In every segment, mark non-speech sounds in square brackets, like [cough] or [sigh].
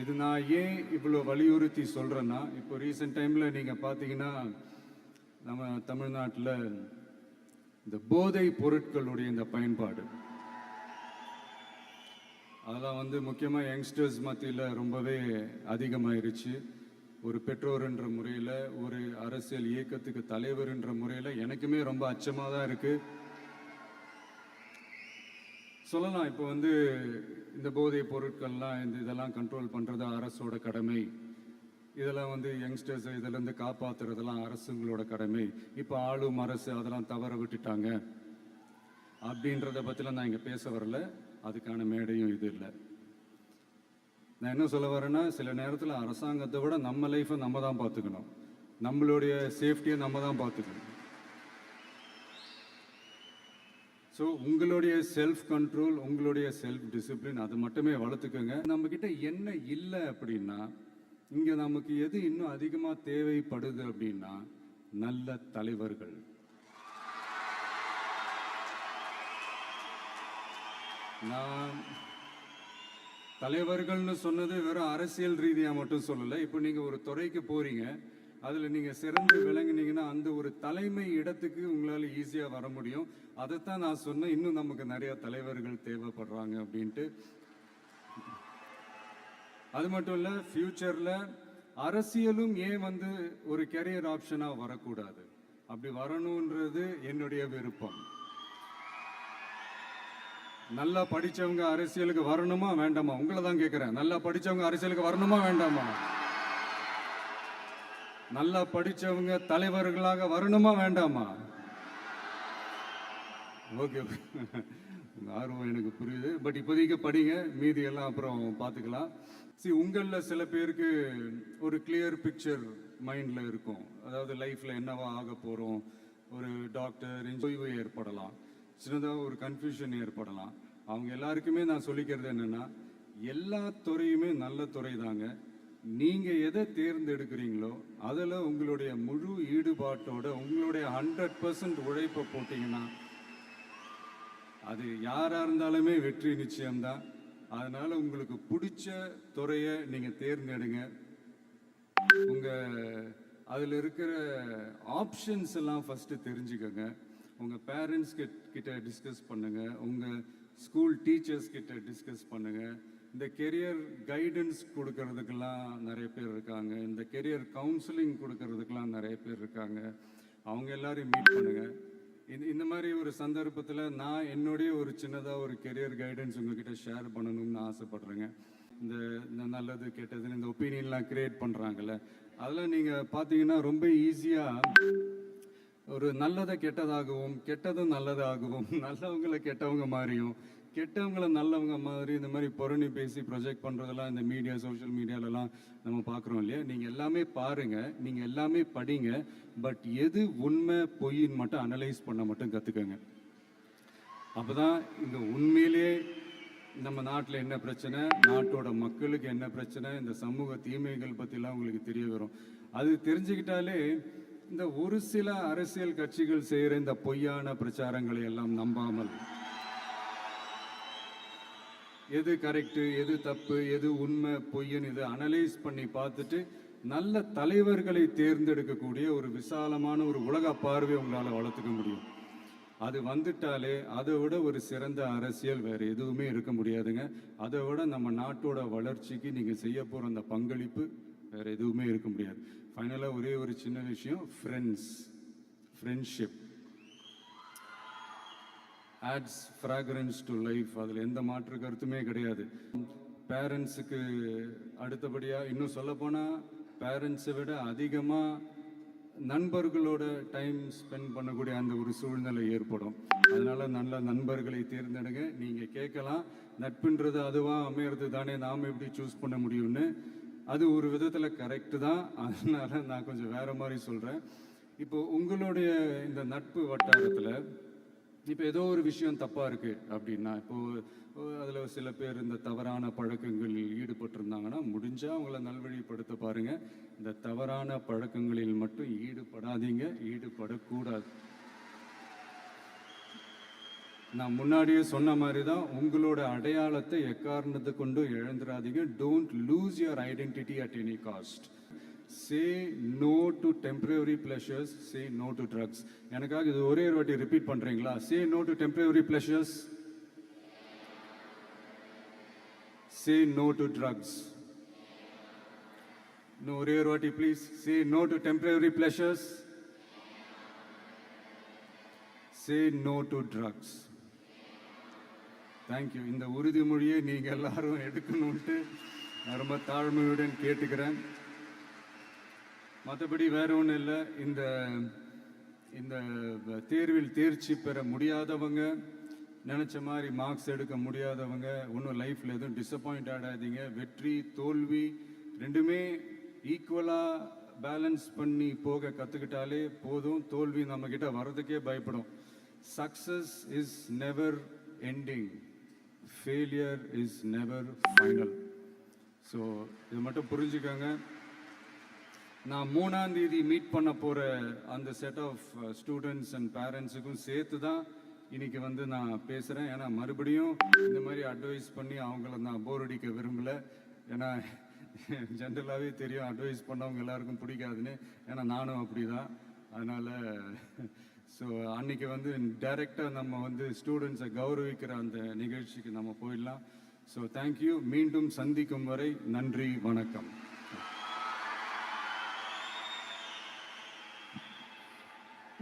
இது நான் ஏன் இவ்வளோ வலியுறுத்தி சொல்கிறேன்னா இப்போ ரீசெண்ட் டைமில் நீங்கள் பார்த்தீங்கன்னா நம்ம தமிழ்நாட்டில் இந்த போதை பொருட்களுடைய இந்த பயன்பாடு. அதெல்லாம் வந்து முக்கியமாக யங்ஸ்டர்ஸ் மத்தியில் ரொம்பவே அதிகமாயிருச்சு. ஒரு பெற்றோர்ன்ற முறையில் ஒரு அரசியல் இயக்கத்துக்கு தலைவர்ன்ற முறையில் எனக்குமே ரொம்ப அச்சமாக தான் இருக்குது சொல்லலாம் இப்போ வந்து இந்த போதைப் பொருட்கள்லாம் இந்த இதெல்லாம் கண்ட்ரோல் பண்ணுறது அரசோட கடமை. இதெல்லாம் வந்து யங்ஸ்டர்ஸ் இதிலேருந்து காப்பாற்றுறதெல்லாம் அரசுங்களோட கடமை. இப்போ ஆளும் அரசு அதெல்லாம் தவற விட்டுட்டாங்க. அப்படின்றத பற்றிலாம் நான் இங்கே பேச வரல. அதுக்கான மேடையும் இது இல்லை. நான் என்ன சொல்ல வரேன்னா சில நேரத்தில் அரசாங்கத்தை விட நம்ம லைஃப்பை நம்ம தான் பார்த்துக்கணும். நம்மளுடைய சேஃப்டியை நம்ம தான் பார்த்துக்கணும். ஸோ உங்களுடைய செல்ஃப் கண்ட்ரோல் உங்களுடைய செல்ஃப் டிசிப்ளின் அது மட்டுமே வளர்த்துக்கோங்க. நம்ம கிட்ட என்ன இல்லை அப்படின்னா இங்கே நமக்கு எது இன்னும் அதிகமாக தேவைப்படுது அப்படின்னா நல்ல தலைவர்கள். நான் தலைவர்கள்னு சொன்னது வெறும் அரசியல் ரீதியாக மட்டும் சொல்லலை. இப்போ நீங்கள் ஒரு துறைக்கு போகிறீங்க அதில் நீங்கள் சிறந்து விளங்குனீங்கன்னா அந்த ஒரு தலைமை இடத்துக்கு உங்களால் ஈஸியாக வர முடியும். அதைத்தான் நான் சொன்னேன். இன்னும் நமக்கு நிறையா தலைவர்கள் தேவைப்படுறாங்க அப்படின்ட்டு. அது மட்டும் இல்லை ஃப்யூச்சரில் அரசியலும் ஏன் வந்து ஒரு கெரியர் ஆப்ஷனாக வரக்கூடாது? அப்படி வரணுன்றது என்னுடைய விருப்பம். நல்லா படித்தவங்க அரசியலுக்கு வரணுமா வேண்டாமா? உங்களை தான் கேட்குறேன் நல்லா படித்தவங்க அரசியலுக்கு வரணுமா வேண்டாமா? நல்லா படித்தவங்க தலைவர்களாக வரணுமா வேண்டாமா? ஓகே ஆர்வம் எனக்கு புரியுது. பட் இப்போதைக்கு படிங்க. மீதி எல்லாம் அப்புறம் பார்த்துக்கலாம். சரி உங்களில் சில பேருக்கு ஒரு கிளியர் பிக்சர் மைண்டில் இருக்கும். அதாவது லைஃப்பில் என்னவா ஆக போகிறோம் ஒரு டாக்டர் ஓய்வு ஏற்படலாம். சின்னதாக ஒரு கன்ஃபியூஷன் ஏற்படலாம். அவங்க எல்லாருக்குமே நான் சொல்லிக்கிறது என்னென்னா எல்லா துறையுமே நல்ல துறை தாங்க நீங்கள் எதை தேர்ந்தெடுக்கிறீங்களோ அதில் உங்களுடைய முழு ஈடுபாட்டோட உங்களுடைய ஹண்ட்ரட் பர்சன்ட் உழைப்பை போட்டிங்கன்னா அது யாராக இருந்தாலுமே வெற்றி நிச்சயம்தான். அதனால உங்களுக்கு பிடிச்ச துறையை நீங்கள் தேர்ந்தெடுங்க. உங்கள் அதில் இருக்கிற ஆப்ஷன்ஸ் எல்லாம் ஃபஸ்ட்டு தெரிஞ்சுக்கோங்க. உங்கள் பேரண்ட்ஸ் கிட்ட டிஸ்கஸ் பண்ணுங்க. உங்கள் ஸ்கூல் டீச்சர்ஸ் கிட்ட டிஸ்கஸ் பண்ணுங்க. இந்த கெரியர் கைடன்ஸ் கொடுக்கறதுக்கெல்லாம் நிறைய பேர் இருக்காங்க. இந்த கெரியர் கவுன்சிலிங் கொடுக்கறதுக்கெல்லாம் நிறைய பேர் இருக்காங்க. அவங்க எல்லாரையும் மீட் பண்ணுங்க. இந்த இந்த மாதிரி ஒரு சந்தர்ப்பத்தில் நான் என்னுடைய ஒரு சின்னதாக ஒரு கெரியர் கைடன்ஸ் உங்ககிட்ட ஷேர் பண்ணணும்னு ஆசைப்படுறேங்க. இந்த நல்லது கெட்டதுன்னு இந்த ஒப்பீனியன்லாம் கிரியேட் பண்ணுறாங்கல்ல அதெல்லாம் நீங்கள் பார்த்தீங்கன்னா ரொம்ப ஈஸியாக ஒரு நல்லதை கெட்டதாகவும் கெட்டதும் நல்லதாகவும் [laughs] நல்லவங்களை கெட்டவங்க மாதிரியும் கெட்டவங்கள நல்லவங்க மாதிரி இந்த மாதிரி பொருணி பேசி ப்ரொஜெக்ட் பண்ணுறதெல்லாம் இந்த மீடியா சோஷியல் மீடியாலலாம் நம்ம பார்க்குறோம் இல்லையா? நீங்கள் எல்லாமே பாருங்க நீங்கள் எல்லாமே படிங்க பட் எது உண்மை பொய்ன்னு மட்டும் அனலைஸ் பண்ண மட்டும் கற்றுக்கங்க அப்பதான் இந்த உண்மையிலேயே நம்ம நாட்டில் என்ன பிரச்சனை? நாட்டோட மக்களுக்கு என்ன பிரச்சனை? இந்த சமூக தீமைகள் பற்றிலாம் உங்களுக்கு தெரிய வரும். அது தெரிஞ்சுக்கிட்டாலே இந்த ஒரு சில அரசியல் கட்சிகள் செய்கிற இந்த பொய்யான பிரச்சாரங்களை எல்லாம் நம்பாமல் எது கரெக்டு எது தப்பு எது உண்மை பொய்ன்னு இதை அனலைஸ் பண்ணி பார்த்துட்டு நல்ல தலைவர்களை தேர்ந்தெடுக்கக்கூடிய ஒரு விசாலமான ஒரு உலக பார்வை உங்களால் வளர்த்துக்க முடியும். அது வந்துட்டாலே அதை விட ஒரு சிறந்த அரசியல் வேற எதுவுமே இருக்க முடியாதுங்க. அதை விட நம்ம நாட்டோட வளர்ச்சிக்கு நீங்கள் செய்ய போகிற அந்த பங்களிப்பு வேற எதுவுமே இருக்க முடியாது. ஃபைனலாக ஒரே ஒரு சின்ன விஷயம் friends friendship adds fragrance to life அதில் எந்த மாற்று கருத்துமே கிடையாது. பேரண்ட்ஸுக்கு அடுத்தபடியாக இன்னும் சொல்லப்போனால் பேரண்ட்ஸை விட அதிகமாக நண்பர்களோட டைம் ஸ்பெண்ட் பண்ணக்கூடிய அந்த ஒரு சூழ்நிலை ஏற்படும். அதனால நல்ல நண்பர்களை தேர்ந்தெடுங்க. நீங்கள் கேட்கலாம். நட்புன்றது அதுவாக அமையிறது தானே நாம் எப்படி சூஸ் பண்ண முடியும்னு. அது ஒரு விதத்தில் கரெக்டு தான். அதனால நான் கொஞ்சம் வேற மாதிரி சொல்கிறேன் இப்போ உங்களுடைய இந்த நட்பு வட்டாரத்தில் இப்போ ஏதோ ஒரு விஷயம் தப்பாக இருக்குது அப்படின்னா இப்போது அதில் சில பேர் இந்த தவறான பழக்கங்களில் ஈடுபட்டிருந்தாங்கன்னா முடிஞ்சால் அவங்கள நல்வழிப்படுத்த பாருங்கள் இந்த தவறான பழக்கங்களில் மட்டும் ஈடுபடாதீங்க ஈடுபடக்கூடாது. நான் முன்னாடியே சொன்ன மாதிரி தான் உங்களோட அடையாளத்தை எக்காரணத்தை கொண்டு இழந்துடாதீங்க don't lose your identity at any cost say no to temporary pleasures say no to drugs எனக்காக இது ஒரே ஒரு வாட்டி ரிப்பீட் பண்ணுறீங்களா say no to temporary pleasures say no to drugs இன்னும் ஒரே ஒரு வாட்டி please say no to temporary pleasures say no to drugs thank you இந்த உறுதிமொழியை நீங்கள் எல்லாரும் எடுக்கணும்ட்டு நான் ரொம்ப தாழ்மையுடன் கேட்டுக்கிறேன். மற்றபடி வேற ஒன்றும் இல்லை. இந்த இந்த தேர்வில் தேர்ச்சி பெற முடியாதவங்க நினச்ச மாதிரி மார்க்ஸ் எடுக்க முடியாதவங்க ஒன்றும் லைஃப்பில் எதுவும் டிசப்பாயிண்ட் ஆடாதீங்க. வெற்றி தோல்வி ரெண்டுமே ஈக்குவலாக பேலன்ஸ் பண்ணி போக கற்றுக்கிட்டாலே போதும். தோல்வி நம்மக்கிட்ட வர்றதுக்கே பயப்படும். Success is never ending failure is never final so இது மட்டும் புரிஞ்சுக்கோங்க. நான் மூணாம் தேதி மீட் பண்ண போகிற அந்த set of students uh, and பேரண்ட்ஸுக்கும் சேர்த்து தான் இன்னைக்கு வந்து நான் பேசுகிறேன் ஏன்னா மறுபடியும் இந்த மாதிரி அட்வைஸ் பண்ணி அவங்கள நான் போர் அடிக்க விரும்பல. ஏன்னா ஜென்ரலாகவே தெரியும் அட்வைஸ் பண்ணவங்க எல்லாருக்கும் பிடிக்காதுன்னு. ஏன்னா நானும் அப்படி தான் அதனால் ஸோ அன்னைக்கு வந்து டைரெக்டாக நம்ம வந்து ஸ்டூடெண்ட்ஸை கௌரவிக்கிற அந்த நிகழ்ச்சிக்கு நம்ம போயிடலாம். ஸோ தேங்க்யூ மீண்டும் சந்திக்கும் வரை நன்றி வணக்கம்.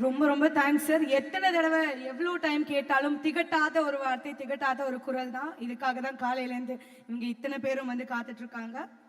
ரொம்ப ரொம்ப தேங்க்ஸ் சார் எத்தனை தடவை எவ்வளோ டைம் கேட்டாலும் திகட்டாத ஒரு வார்த்தை திகட்டாத ஒரு குரல் தான். இதுக்காக தான் காலையிலேருந்து இவங்க இத்தனை பேரும் வந்து காத்துட்ருக்காங்க இருக்காங்க.